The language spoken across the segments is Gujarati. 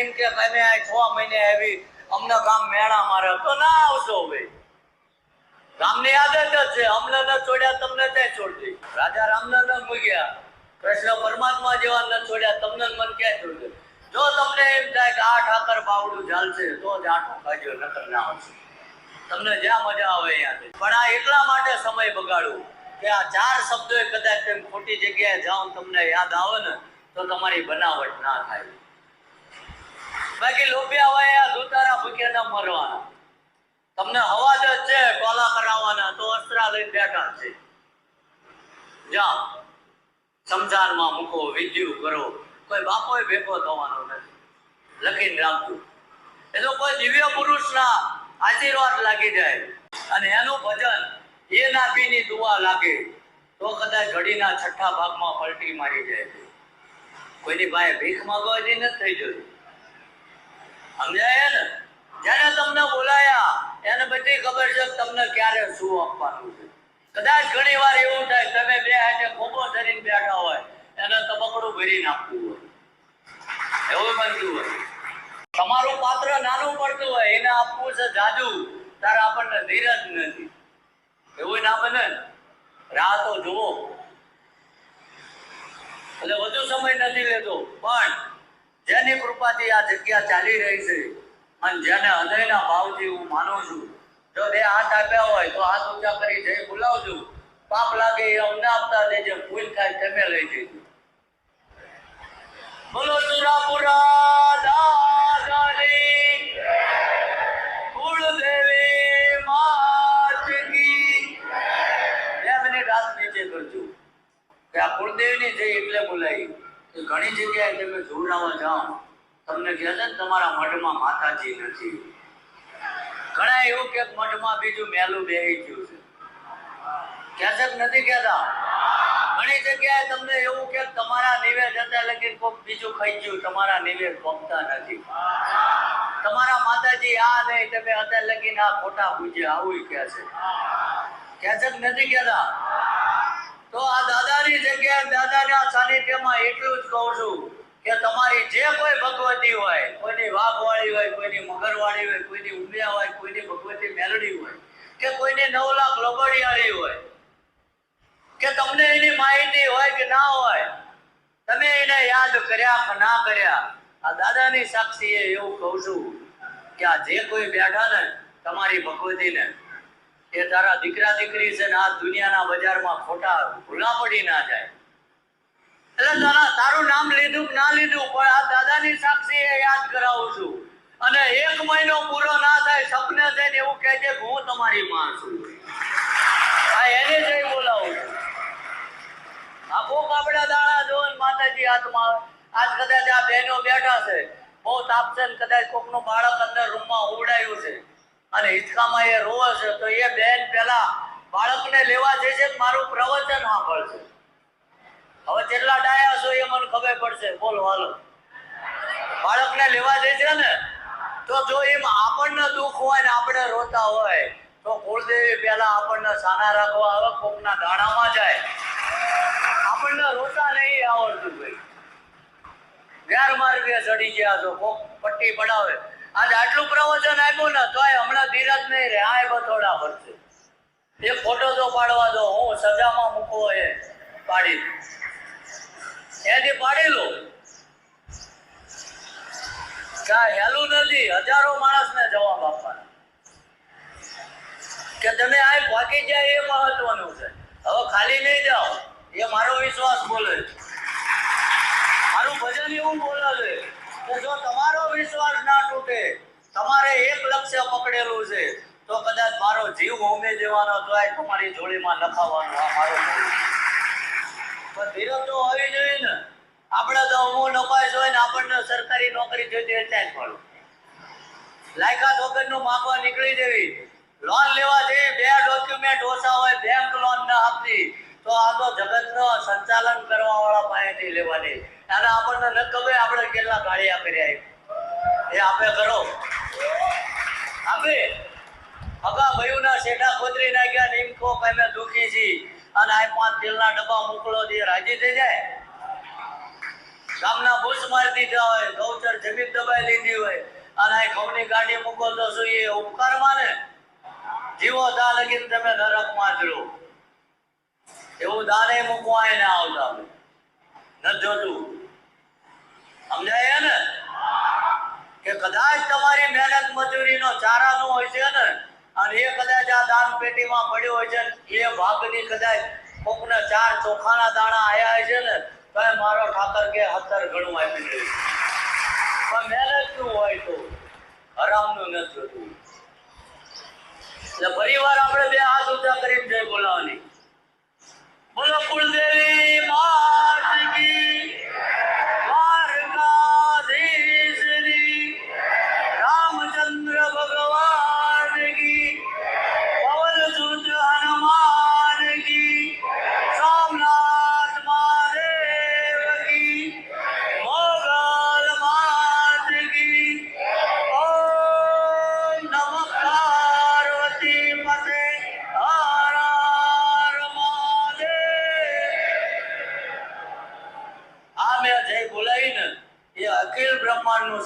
એમ કે તમે આ છ મહિને આવી અમને ગામ મેળા મારે. તો ના આવશો ભાઈ. ગામની આદત જ છે. અમને ન છોડ્યા તમને ત્યાં છોડતી રાજા રામને ન મૂક્યા કૃષ્ણ પરમાત્મા જેવા ન છોડ્યા તમને મન ક્યાં છોડશે? જો તમને એમ થાય કે આ ઠાકર બાવડું ચાલશે તો જ આઠો ખાજો નકર ના આવશે. તમને જ્યાં મજા આવે અહીંયા પણ આ એટલા માટે સમય બગાડવું કે આ ચાર શબ્દો કદાચ ખોટી જગ્યાએ જાઓ તમને યાદ આવે ને, તો તમારી બનાવટ ના થાય. બાકી લોભિયા હોય આ દુતારા ભૂખ્યા ના મરવાના. તમને હવા જ છે, કોલા કરાવવાના, તો અસ્ત્રા લઈને બેઠા છે. જા સમજાનમાં મૂકો, વિદ્યુ કરો. કોઈ બાપોય ભેગો થવાનો નથી. લખીને રાખજો. એ તો કોઈ દિવ્ય પુરુષના આશીર્વાદ લાગી જાય. અને એનું ભજન એ નાભીની દુવા લાગે, તો કદાચ ઘડીના છઠ્ઠા ભાગમાં પલટી મારી જાય. કોઈની ભાઈ ભીખ માંગવાથી નથી થઈ જતું. સમજાય ને? તમને બોલાયા, એને બધી ખબર છે તમને ક્યારે શું આપવાનું છે. કદાચ ઘણી વાર એવું થાય, તમે બે હાથે ખોબો ધરીને બેઠા હોય, એને તબકડું ભરી નાખવું હોય. એવું બનતું હોય. તમારું પાત્ર નાનું પડતું હોય, એને આપવું છે જાજુ તારે આપણને ધીરજ નથી. એવું ના બને રાહ તો જુઓ. એટલે વધુ સમય નથી લેતો, પણ જેની કૃપાથી આ જગ્યા ચાલી રહી છે, અને જેને હૃદયના ભાવથી હું માનું છું, જો બે હાથ આપ્યા હોય તો હાથ ઊંચા કરી જય બોલાવજો. પાપ લાગે એ અમને આપતા દેજે ભૂલ થાય તમે લઈ જજો બોલો સુરાપુરા દાદાની. કુળદેવી માત કી બે નીચે કરજો. કે આ કુળદેવીની જય એટલે બોલાવી ઘણી જગ્યાએ તમે જોડાવા જાઓ, તમને કહે છે તમારા મઢમાં માતાજી નથી. ઘણા એવું કે મઢમાં બીજું મેલું બેહી ગયું છે. કહે નથી કહેતા? ઘણી જગ્યાએ તમને એવું કે તમારા નિવેદ હતા લગી કોક બીજું ખાઈ ગયું, તમારા નિવેદ પગતા નથી. તમારા માતાજી આ નહીં, તમે અત્યારે લગીને આ ખોટા પૂજ્ય, આવું કહે છે. કહે નથી કહેતા? તો આ દાદાની જગ્યાએ દાદાના સાનિધ્યમાં એટલું જ કહું છું કે તમારી જે કોઈ ભગવતી હોય, કોઈની વાઘવાળી હોય, કોઈની મગરવાળી હોય, કોઈની ઉમિયા હોય, કોઈની ભગવતી મેલડી હોય, કે કોઈની નવ લાખ લબડિયાળી હોય, કે તમને એની માહિતી હોય કે ના હોય, તમે એને યાદ કર્યા કે ના કર્યા, આ દાદાની સાક્ષીએ એવું કહું છું કે આ જે કોઈ બેઠા ને તમારી ભગવતીને એ તારા દીકરા દીકરી છે ને આ દુનિયાના બજારમાં ખોટા ભૂલા પડી ના જાય. એટલે તારા, તારું નામ લીધું ના લીધું, પણ આ દાદાની સાક્ષી એ યાદ કરાવું છું. અને એક મહિનો પૂરો ના થાય, સપને થઈને એવું કહે છે કે હું તમારી માં છું. આ એને જઈ બોલાવું છું. આ કોક આપણા દાણા જોવે ને માતાજી હાથમાં. આજ કદાચ આ બહેનો બેઠા છે. બહુ તાપશે ને કદાચ કોકનું બાળક અંદર રૂમમાં ઉડાયું છે. અને હિંચકામાં એ રોવે છે, તો એ બેન પેલા બાળકને લેવા જઈ છે મારું પ્રવચન સાંભળશે. હવે જેટલા ડાયા છો એ મને ખબર પડશે. બોલો, હાલો. બાળકને લેવા જશે ને, તો જો એમ આપણને દુઃખ હોય ને આપણે રોતા હોય, તો કુળદેવી પેલા આપણને સાના રાખવા આવે, કોકના દાણામાં જાય. આપણને રોતા નહીં આવડતું ભાઈ ગેરમાર્ગે ચડી ગયા છો, કોક પટ્ટી પડાવે. આજ આટલું પ્રવચન આપ્યું ને, તોય હમણાં ધીરજ નહીં રહે. આય બથોડા ભરશે. એ ફોટો તો પાડવા દો, હું સજામાં મૂકવો એ પાડી એથી પાડી લો કાંઈ હેલું નથી. હજારો માણસને જવાબ આપવાના. કે તમે આ ભાગી જાય એ મહત્વનું છે. હવે ખાલી નહીં જાઓ. એ મારો વિશ્વાસ બોલે. મારું ભજન એવું બોલે છે. કે જો તમારો વિશ્વાસ ના તૂટે, તમારે એક લક્ષ્ય પકડેલું છે, તો કદાચ મારો જીવ હોમે જવાનો તો તમારી જોડીમાં લખાવવાનું આ મારો પણ ધીરજ તો હોવી જોઈએ ને. આપણે તો હું નપાસ હોય ને, આપણને સરકારી નોકરી જોઈતી જ મળે. લાયકાત વગરનું માંગવા નીકળી જવી. લોન લેવા જઈ બે ડોક્યુમેન્ટ ઓછા હોય બેંક લોન ન આપતી તો આ તો જગતનો સંચાલન કરવા વાળા પાસેથી લેવાની અને આપણને ન ખબર આપણે કેટલા ગાળિયા કર્યા એ આપે કરો. આપે. અગા ભયુના શેઠા ખોતરી નાખ્યા ને કઈ મેં દુખી છી અને આ પાંચ તેલના ડબ્બા મોકલો દે રાજી થઈ જાય. ગામના ભૂસ મારી દીધા હોય, ગૌચર જમીન દબાઈ લીધી હોય. અને આ ઘઉંની ગાડી મોકલતો શું એ ઉપકાર માને? જીવો તા લગીને તમે નરકમાં જ રહો. એવું દાને મૂકવા એને આવતા. ન જોતું. સમજાય ને? કે મહેનત મજૂરીનો હોય તો મારો ઠાકર નથી એટલે ફરીવાર આપણે બે હાથ ઊંચા કરીને જય બોલાવાની બોલો કુળદેવી માત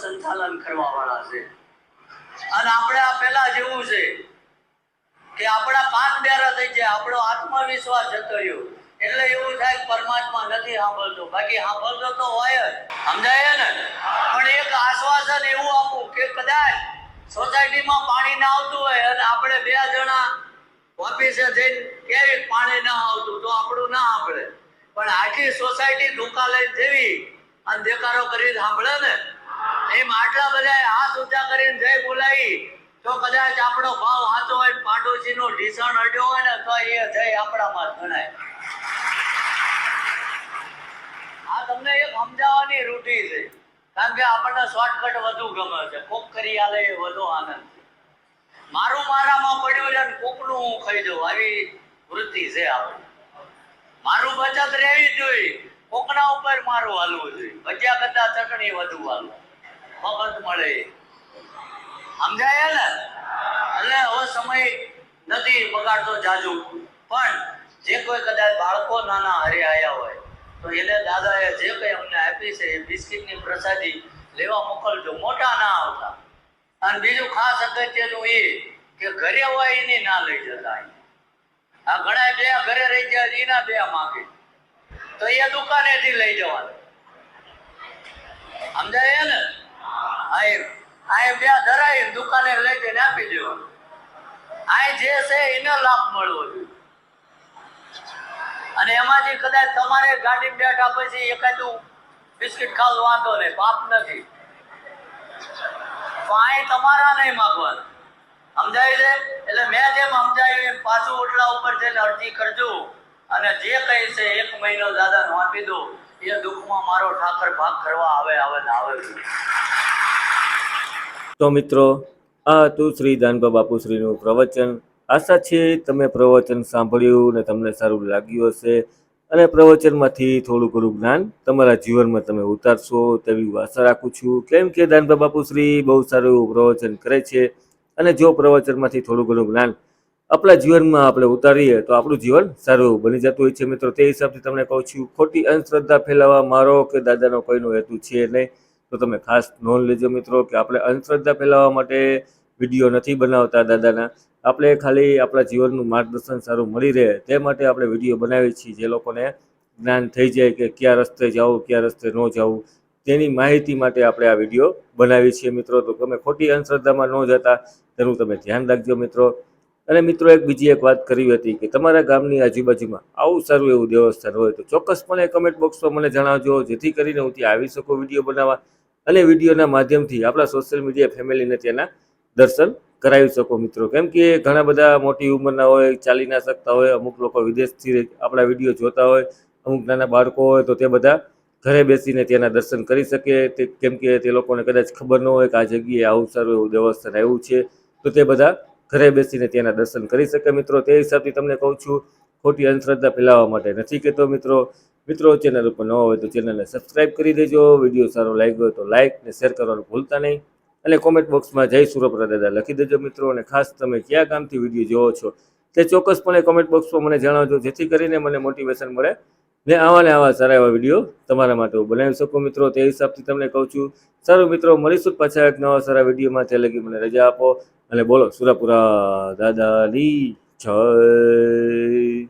સંચાલન કરવા વાળા છે. અને આપણે આ પેલા જેવું છે કે આપણા પાન બેરા થઈ જાય આપણો આત્મવિશ્વાસ જતો રહ્યો. એટલે એવું થાય કે પરમાત્મા નથી સાંભળતો. બાકી સાંભળતો તો હોય જ. સમજાય ને? પણ એક આશ્વાસન એવું આપું કે કદાચ સોસાયટીમાં પાણી ના આવતું હોય અને આપણે બે જણા ઓફિસે જઈને કેવી પાણી ના આવતું તો આપણું ના સાંભળે. પણ આખી સોસાયટી ધોકા લઈને જેવી અને દેકારો કરી સાંભળે ને? એમ આટલા બધા હાથ ઊંચા કરીને જય બોલાવી, તો કદાચ આપણો ભાવ સાચો હોય પાડોશી નો ઢીસણ અડ્યો હોય ને, તો એ જય આપણામાં ગણાય. આ તમને એક સમજાવવાની રૂઢિ છે. કારણ કે આપણને શોર્ટકટ વધુ ગમે છે. કોક કરી આલે એ વધુ આનંદ છે. મારું મારામાં પડ્યું છે કોક કોકનું હું ખાઈ દઉં. આવી વૃત્તિ છે આપણે. મારું બચત રહેવી જોઈએ. કોકના ઉપર મારું હાલવું જોઈએ. ભજીયા કરતા ચટણી વધુ હાલવું. મફત મળે. સમજાય ને? એટલે હવે સમય નથી બગાડતો જાજુ. પણ જે કોઈ કદાચ બાળકો નાના હરે આયા હોય, તો એને દાદાએ જે કંઈ અમને આપી છે એ બિસ્કિટની પ્રસાદી લેવા મોકલજો. મોટા ના આવતા. અને બીજું ખાસ અગત્યનું એ કે ઘરે હોય એની ના લઈ જતા આ ઘણા બે ઘરે રહી ગયા એના બે માગે. તો એ દુકાનેથી લઈ જવાનું. સમજાય ને? ધરાઈ દુકાને લઈ જઈને આપી દેવાનું. આ જે છે એને લાભ મળવો જોઈએ. અને એમાંથી કદાચ તમારે ગાડી બેઠા પછી એકાદું બિસ્કિટ ખાવું વાંધો નહીં, પાપ નથી. પાણી તમારા નહીં માગવાનું. સમજાય છે? એટલે મેં જેમ સમજાયું એમ પાછું ઓટલા ઉપર જઈને અરજી કરજો અને જે કહે છે એક મહિનો દાદા આપી દો, એ દુઃખમાં મારો ઠાકર ભાગ કરવા આવે આવે ને આવે. તો મિત્રો, આ હતું શ્રી દાનબા બાપુશ્રીનું પ્રવચન. આશા છે તમે પ્રવચન સાંભળ્યું ને તમને સારું લાગ્યું હશે. અને પ્રવચનમાંથી થોડું ઘણું જ્ઞાન તમારા જીવનમાં તમે ઉતારશો તેવી આશા રાખું છું. કેમ કે દાનબા બાપુશ્રી બહુ સારું પ્રવચન કરે છે. અને જો પ્રવચનમાંથી થોડું ઘણું જ્ઞાન આપણા જીવનમાં આપણે ઉતારીએ તો આપણું જીવન સારું એવું બની જતું હોય છે. મિત્રો, તે હિસાબથી તમને કહું છું, ખોટી અંધશ્રદ્ધા ફેલાવવા મારો કે દાદાનો કોઈનો હેતુ છે નહીં. તો તમે ખાસ નોંધ લેજો મિત્રો કે આપણે અંધશ્રદ્ધા ફેલાવવા માટે વીડિયો નથી બનાવતા દાદાના. આપણે ખાલી આપણા જીવનનું માર્ગદર્શન સારું મળી રહે તે માટે આપણે વીડિયો બનાવીએ છીએ જે લોકોને જ્ઞાન થઈ જાય કે કયા રસ્તે જવું, કયા રસ્તે ન જવું, તેની માહિતી માટે આપણે આ વીડિયો બનાવીએ છીએ મિત્રો. તો તમે ખોટી અંધશ્રદ્ધામાં ન જતા, તેનું તમે ધ્યાન રાખજો મિત્રો. અને મિત્રો, એક બીજી એક વાત કરી હતી કે તમારા ગામની આજુબાજુમાં આવું સારું એવું દેવસ્થાન હોય તો ચોક્કસપણે કમેન્ટ બોક્સમાં મને જણાવજો, જેથી કરીને હું ત્યાં આવી શકું વીડિયો બનાવવા. અને વિડીયોના માધ્યમથી આપણા સોશિયલ મીડિયા ફેમિલીને તેના દર્શન કરાવી શકો મિત્રો. કેમ કે ઘણા બધા મોટી ઉંમરના હોય, ચાલી ના શકતા હોય, અમુક લોકો વિદેશથી આપણા વીડિયો જોતા હોય, અમુક નાના બાળકો હોય, તો તે બધા ઘરે બેસીને તેના દર્શન કરી શકે. તે કેમ કે તે લોકોને કદાચ ખબર ન હોય કે આ જગ્યાએ આવું સારું એવું દેવસ્થાન આવ્યું છે, તો તે બધા ઘરે બેસીને ત્યાંના દર્શન કરી શકે મિત્રો. તે હિસાબથી તમને કહું છું, ખોટી અંધશ્રદ્ધા ફેલાવવા માટે નથી કહેતો મિત્રો. મિત્રો ચેનલ ઉપર ન હોય તો ચેનલને સબસ્ક્રાઇબ કરી દેજો. વીડિયો સારો લાગ્યો હોય તો લાઇક ને શેર કરવાનું ભૂલતા નહીં. અને કોમેન્ટ બોક્સમાં જય સુરપરા દાદા લખી દેજો મિત્રો. અને ખાસ તમે કયા કામથી વીડિયો જોવો છો તે ચોક્કસપણે કોમેન્ટ બોક્સમાં મને જણાવજો. જેથી કરીને મને મોટિવેશન મળે ને આવા ને આવા સારા એવા વીડિયો તમારા માટે હું બનાવી શકું મિત્રો. તે હિસાબથી તમને કહું છું, સારું મિત્રો, મળીશું પાછા એક નવા સારા વિડીયોમાં ત્યાં લગી મને રજા આપો. અને બોલો સુરાપુરા દાદાની જય.